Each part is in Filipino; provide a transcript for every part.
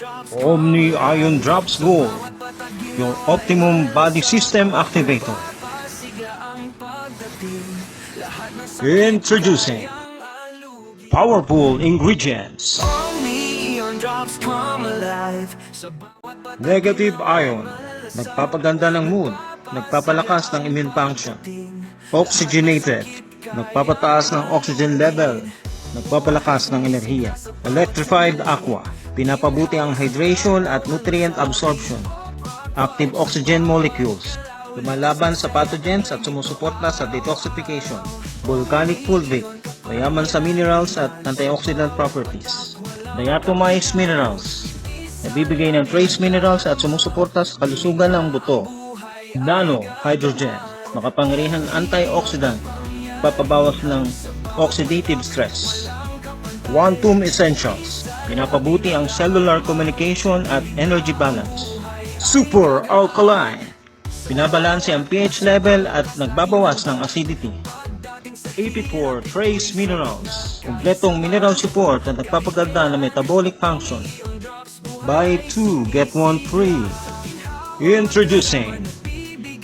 Omni Ion Drops Gold, your optimum body system activator. Introducing powerful ingredients. Negative ion, nagpapaganda ng mood, nagpapalakas ng immune function. Oxygenated, nagpapataas ng oxygen level, nagpapalakas ng enerhiya. Electrified aqua, pinapabuti ang hydration at nutrient absorption. Active oxygen molecules, lumalaban sa pathogens at sumusuporta sa detoxification. Volcanic fulvic, mayaman sa minerals at antioxidant properties. Diatomized minerals, nabibigay ng trace minerals at sumusuporta sa kalusugan ng buto. Nano hydrogen, makapangyarihang antioxidant, papabawas ng oxidative stress. Quantum Essentials, pinapabuti ang cellular communication at energy balance. Super Alkaline, pinabalanse ang pH level at nagbabawas ng acidity. 84 Trace Minerals, kumpletong mineral support at nagpapaganda ng metabolic function. Buy 2, get 1 free. Introducing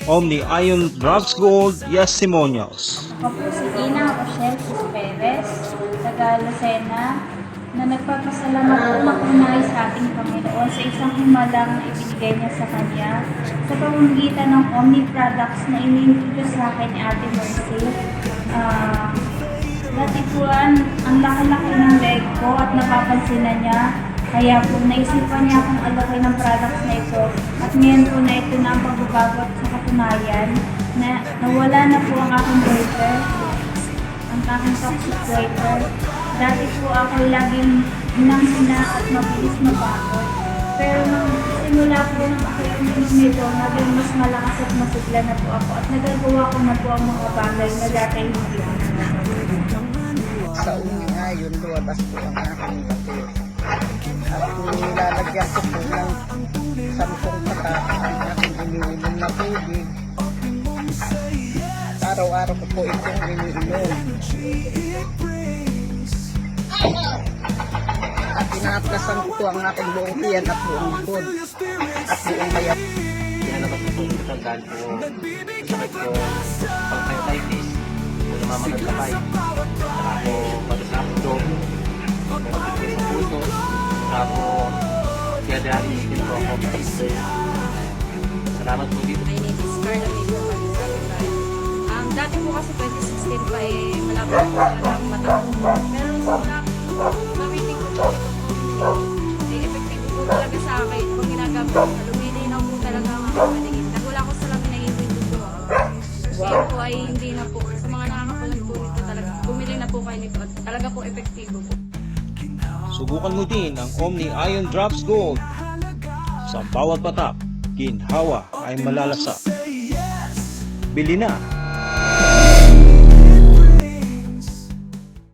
Omni Ion Drops Gold Testimonials. Ako po si Ina Rochelle Sus Perez, taga Lucena, na nagpapasalamat po na kunay sa ating Panginoon sa isang himalang na ibinigay niya sa Kanya sa pamamagitan ng Omni products na ini-introduce sa akin ni Ate Mercy. Ah, dati po ang, laki-laki ng leg ko at napapansin na niya. Kaya po naisipan niya akong alokay ng products na ito. At ngayon po na ito na ang pagbabago at sa katunayan na nawala na po ang aking goiter, ang aking toxic goiter. Dati po ako laging hinang-hina at mabilis mapagod. Pero nung simula po nang ako yung inom nito, naging mas malakas at masigla na po ako at nagagawa ko na po ang mga bagay na dati hindi ko nagagawa. sa uni ayon lumabas po ang aking bato. At nilalagyan ko po ng sampung patak ang aking iniinom na tubig. Araw-araw ko po itong iniinom. At pinaplasan ko ang aking buong tiyan at buong likod at buong. Pinalabas ko po yung tandaan ko. Sakit ko, pancreatitis, yung namamagat kamay. Saka ako abdo, pati sa puso. Ako, diabetes din po ako. Salamat po dito. My name is Carla Manuel Um, dati po kasi 2016 pa eh, malapit ang ko. Lumilinaw po talaga ang aking paningin. Nagwala ko sa lamin na yung ko. Ngayon po ay hindi na po. Sa mga nakakapalag po nito talaga, bumili na po kayo nito. Talaga po epektibo po. Subukan mo din ang Omni Ion Drops Gold. Sa bawat patak, ginhawa ay malalasa. Bili na